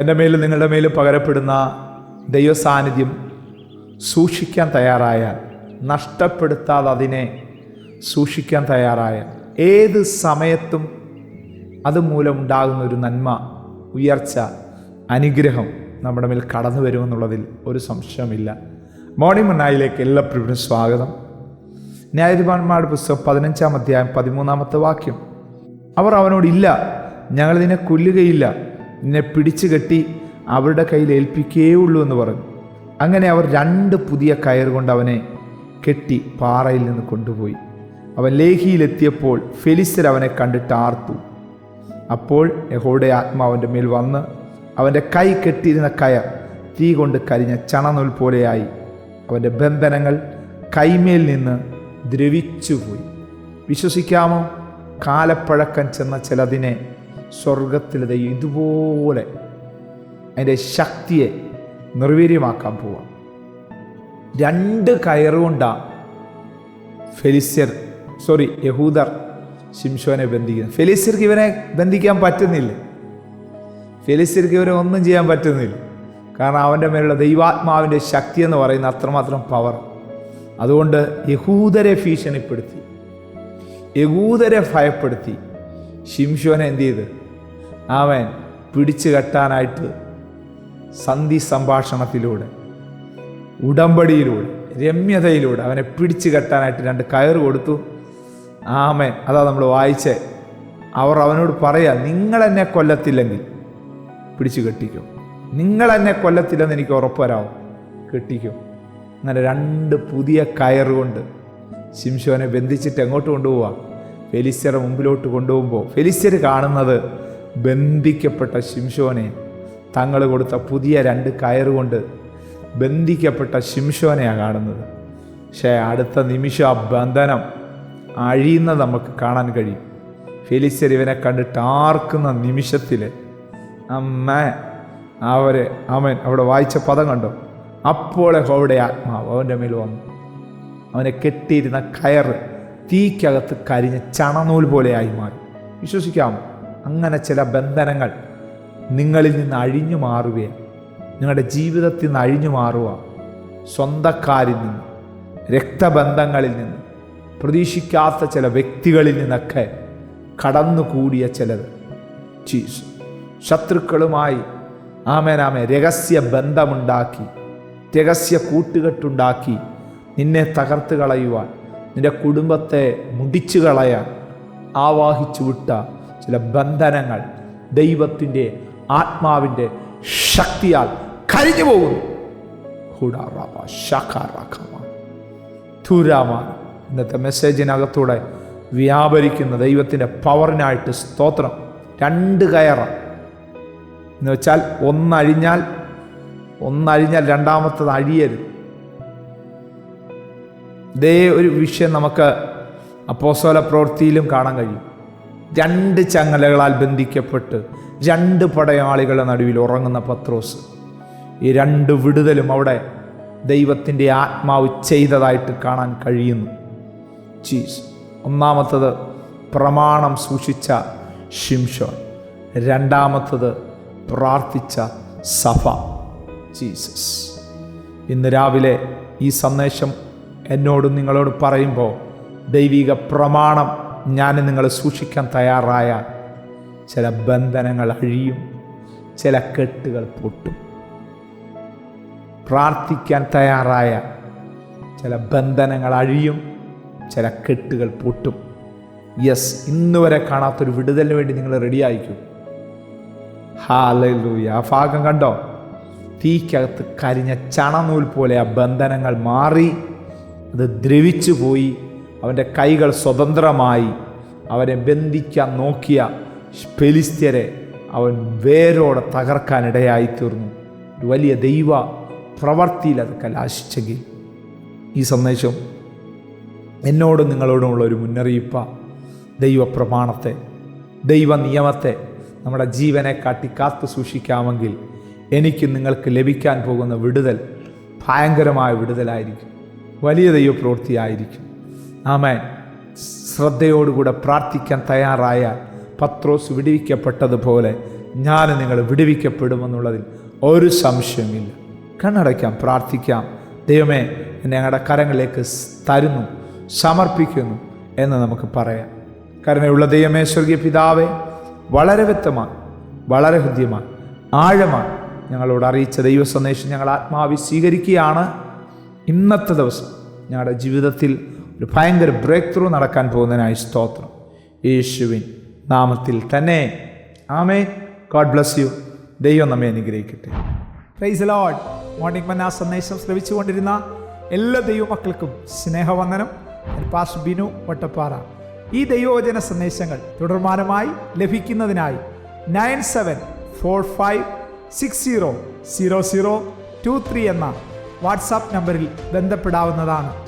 എന്റെ മേൽ നിങ്ങളുടെ മേൽ പകരപ്പെടുന്ന ദൈവസാന്നിധ്യം സൂക്ഷിക്കാൻ തയ്യാറായാൽ നഷ്ടപ്പെടുത്താതെ അതിനെ സൂക്ഷിക്കാൻ തയ്യാറായാൽ ഏത് സമയത്തും അതുമൂലം ഉണ്ടാകുന്ന ഒരു നന്മ ഉയർച്ച അനുഗ്രഹം നമ്മുടെ മേൽ കടന്നു വരുമെന്നുള്ളതിൽ ഒരു സംശയമില്ല മോർണിംഗ് മണ്ണായിലേക്ക് എല്ലാ പ്രിയനും സ്വാഗതം. ന്യായാധിപന്മാരുടെ പുസ്തകം പതിനഞ്ചാം അധ്യായം പതിമൂന്നാമത്തെ വാക്യം. അവർ അവനോട് ഇല്ല ഞങ്ങൾ ഇതിനെ കൊല്ലുകയില്ല. നിന്നെ പിടിച്ചു കെട്ടി അവരുടെ കയ്യിൽ ഏൽപ്പിക്കേ ഉള്ളൂ എന്ന് പറഞ്ഞു. അങ്ങനെ അവർ രണ്ട് പുതിയ കയർ കൊണ്ട് അവനെ കെട്ടി പാറയിൽ നിന്ന് കൊണ്ടുപോയി. അവൻ ലേഹിയിലെത്തിയപ്പോൾ ഫെലിസ്തർ അവനെ കണ്ടിട്ട് ആർത്തു. അപ്പോൾ യഹോയുടെ ആത്മാവിന്റെ മേൽ വന്ന് അവന്റെ കൈ കെട്ടിയിരുന്ന കയർ തീ കൊണ്ട് കരിഞ്ഞ ചണനൂൽ പോലെയായി. അവന്റെ ബന്ധനങ്ങൾ കൈമേൽ നിന്ന് ദ്രവിച്ചുപോയി. വിശ്വസിക്കാമോ? കാലപ്പഴക്കം ചെന്ന ചിലതിനെ സ്വർഗത്തിൽ ദൈവം ഇതുപോലെ അതിന്റെ ശക്തിയെ നിർവീര്യമാക്കാൻ പോവാം. രണ്ട് കയറുകൊണ്ടാണ് ഫെലിസ്യർ സോറി യഹൂദർ ശിംഷോനെ ബന്ധിക്കുന്നത്. ഫെലിസ്യർക്ക് ഇവനെ ബന്ധിക്കാൻ പറ്റുന്നില്ല. ഫെലിസ്യർക്ക് ഇവനെ ഒന്നും ചെയ്യാൻ പറ്റുന്നില്ല. കാരണം അവന്റെ മേലുള്ള ദൈവാത്മാവിന്റെ ശക്തി എന്ന് പറയുന്ന അത്രമാത്രം പവർ അതുകൊണ്ട് യഹൂദരെ ഭീഷണിപ്പെടുത്തി. യഹൂദരെ ഭയപ്പെടുത്തി. ശിംഷോനെ എന്ത് ചെയ്ത്? അവൻ പിടിച്ചു കെട്ടാനായിട്ട് സന്ധി സംഭാഷണത്തിലൂടെ ഉടമ്പടിയിലൂടെ രമ്യതയിലൂടെ അവനെ പിടിച്ചു കെട്ടാനായിട്ട് രണ്ട് കയർ കൊടുത്തു. ആമേൻ. അതാ നമ്മൾ വായിച്ചേ അവർ അവനോട് പറയാ നിങ്ങൾ എന്നെ കൊല്ലത്തില്ലെങ്കിൽ പിടിച്ചു കെട്ടിക്കും. നിങ്ങൾ എന്നെ കൊല്ലത്തില്ലെന്ന് എനിക്ക് ഉറപ്പ് വരാവും കെട്ടിക്കും. അങ്ങനെ രണ്ട് പുതിയ കയർ കൊണ്ട് ശിംശോനെ ബന്ധിച്ചിട്ട് എങ്ങോട്ട് കൊണ്ടുപോവാ? ഫെലിസ്യറെ മുമ്പിലോട്ട് കൊണ്ടുപോകുമ്പോൾ ഫെലിസ്യർ കാണുന്നത് ബന്ധിക്കപ്പെട്ട ശിംശോനെ തങ്ങൾ കൊടുത്ത പുതിയ രണ്ട് കയറുകൊണ്ട് ബന്ധിക്കപ്പെട്ട ശിംശോനെയാണ് കാണുന്നത്. പക്ഷേ അടുത്ത നിമിഷം ആ ബന്ധനം അഴിയുന്നത് നമുക്ക് കാണാൻ കഴിയും. ഫെലിസ്യർ ഇവനെ കണ്ടിട്ട് ആർക്കുന്ന നിമിഷത്തിൽ അമ്മ അവരെ അവൻ അവിടെ വായിച്ച പദം കണ്ടോ? അപ്പോൾ ഹോവിടെ ആത്മാവ് അവന്റെ മേൽ വന്നു. അവനെ കെട്ടിയിരുന്ന കയറ് തീക്കകത്ത് കരിഞ്ഞ ചണനൂൽ പോലെയായി മാറി. വിശ്വസിക്കാമോ? അങ്ങനെ ചില ബന്ധനങ്ങൾ നിങ്ങളിൽ നിന്ന് അഴിഞ്ഞു മാറുകയാണ് നിങ്ങളുടെ ജീവിതത്തിൽ നിന്ന് അഴിഞ്ഞു മാറുക സ്വന്തക്കാരിൽ നിന്ന് രക്തബന്ധങ്ങളിൽ നിന്ന് പ്രതീക്ഷിക്കാത്ത ചില വ്യക്തികളിൽ നിന്നൊക്കെ കടന്നുകൂടിയ ചിലത്. ചീസ് ശത്രുക്കളുമായി ആമേനാമേ രഹസ്യ ബന്ധമുണ്ടാക്കി രഹസ്യ കൂട്ടുകെട്ടുണ്ടാക്കി നിന്നെ തകർത്ത് കളയുവാൻ നിന്റെ കുടുംബത്തെ മുടിച്ചു കളയാൻ ആവാഹിച്ചു വിട്ട ചില ബന്ധനങ്ങൾ ദൈവത്തിന്റെ ആത്മാവിന്റെ ശക്തിയാൽ കരിഞ്ഞു പോകുന്നു. തുരാമാൻ ഇന്നത്തെ മെസ്സേജിനകത്തൂടെ വ്യാപരിക്കുന്ന ദൈവത്തിന്റെ പവറിനായിട്ട് സ്തോത്രം. രണ്ട് കയറ. എന്ന് വെച്ചാൽ ഒന്നഴിഞ്ഞാൽ ഒന്നഴിഞ്ഞാൽ രണ്ടാമത്തത് അഴിയരുത്. ഇതേ ഒരു വിഷയം നമുക്ക് അപ്പോസോല പ്രവൃത്തിയിലും കാണാൻ കഴിയും. രണ്ട് ചങ്ങലകളാൽ ബന്ധിക്കപ്പെട്ട് രണ്ട് പടയാളികളുടെ നടുവിൽ ഉറങ്ങുന്ന പത്രോസ്. ഈ രണ്ട് വിടുതലും അവിടെ ദൈവത്തിന്റെ ആത്മാവ് ചെയ്തതായിട്ട് കാണാൻ കഴിയുന്നു. ചീസ്. ഒന്നാമത്തത് പ്രമാണം സൂക്ഷിച്ച ഷിംഷോൻ രണ്ടാമത്തത് പ്രാർത്ഥിച്ച സഫ. ജീസസ്. ഇന്ന് രാവിലെ ഈ സന്ദേശം എന്നോടും നിങ്ങളോട് പറയുമ്പോൾ ദൈവിക പ്രമാണം ഞാൻ നിങ്ങളെ സൂക്ഷിക്കാൻ തയ്യാറായ ചില ബന്ധനങ്ങൾ അഴിയും ചില കെട്ടുകൾ പൊട്ടും. പ്രാർത്ഥിക്കാൻ തയ്യാറായ ചില ബന്ധനങ്ങൾ അഴിയും ചില കെട്ടുകൾ പൊട്ടും. യെസ് ഇന്ന് വരെ കാണാത്തൊരു വിടുതലിന് വേണ്ടി നിങ്ങൾ റെഡിയായിരിക്കും ഹാലൂയ ആ ഭാഗം കണ്ടോ? തീക്കകത്ത് കരിഞ്ഞ ചണനൂൽ പോലെ ആ ബന്ധനങ്ങൾ മാറി അത് ദ്രവിച്ചു പോയി അവന്റെ കൈകൾ സ്വതന്ത്രമായി അവനെ ബന്ധിക്കാൻ നോക്കിയ ഫെലിസ്ത്യരെ അവൻ വേരോടെ തകർക്കാനിടയായിത്തീർന്നു ഒരു വലിയ ദൈവ പ്രവർത്തിയിൽ അത് കലാശിച്ചെങ്കിൽ. ഈ സന്ദേശം എന്നോടും നിങ്ങളോടുമുള്ള ഒരു മുന്നറിയിപ്പ ദൈവപ്രമാണത്തെ ദൈവ നിയമത്തെ നമ്മുടെ ജീവനെ കാട്ടി കാത്തു സൂക്ഷിക്കാമെങ്കിൽ എനിക്ക് നിങ്ങൾക്ക് ലഭിക്കാൻ പോകുന്ന വിടുതൽ ഭയങ്കരമായ വിടുതലായിരിക്കും. വലിയ ദൈവപ്രവൃത്തിയായിരിക്കും. ആമേൻ. ശ്രദ്ധയോടുകൂടെ പ്രാർത്ഥിക്കാൻ തയ്യാറായ പത്രോസ് വിടുവിക്കപ്പെട്ടതുപോലെ ഞാൻ നിങ്ങൾ വിടുവിക്കപ്പെടുമെന്നുള്ളതിൽ ഒരു സംശയമില്ല കണ്ണടയ്ക്കാം പ്രാർത്ഥിക്കാം. ദൈവമേ ഞങ്ങളുടെ കരങ്ങളിലേക്ക് തരുന്നു സമർപ്പിക്കുന്നു എന്ന് നമുക്ക് പറയാം. കരുണയുള്ള ദൈവമേ സ്വർഗീയ പിതാവെ വളരെ വ്യക്തമാണ് വളരെ ഹൃദ്യമാണ് ആഴമാണ് ഞങ്ങളോട് അറിയിച്ച ദൈവ സന്ദേശം ഞങ്ങൾ ആത്മാവി സ്വീകരിക്കുകയാണ്. ഇന്നത്തെ ദിവസം ഞങ്ങളുടെ ജീവിതത്തിൽ ഒരു ഭയങ്കര ബ്രേക്ക് ത്രൂ നടക്കാൻ പോകുന്നതിനായി സ്തോത്രം. യേശുവിൻ നാമത്തിൽ തന്നെ. ആമേ ഗോഡ് ബ്ലസ് യു ദൈവം നമ്മെ അനുഗ്രഹിക്കട്ടെ. പ്രൈസ് ലോഡ് മോർണിംഗ് മന്ന സന്ദേശം ശ്രമിച്ചുകൊണ്ടിരുന്ന എല്ലാ ദൈവമക്കൾക്കും സ്നേഹവന്ദനം. പാസ് ബിനു വട്ടപ്പാറ. ഈ ദൈവവചന സന്ദേശങ്ങൾ തുടർമാനമായി ലഭിക്കുന്നതിനായി nine seven four five six zero zero zero two three എന്ന വാട്സാപ്പ് നമ്പറിൽ ബന്ധപ്പെടാവുന്നതാണ്.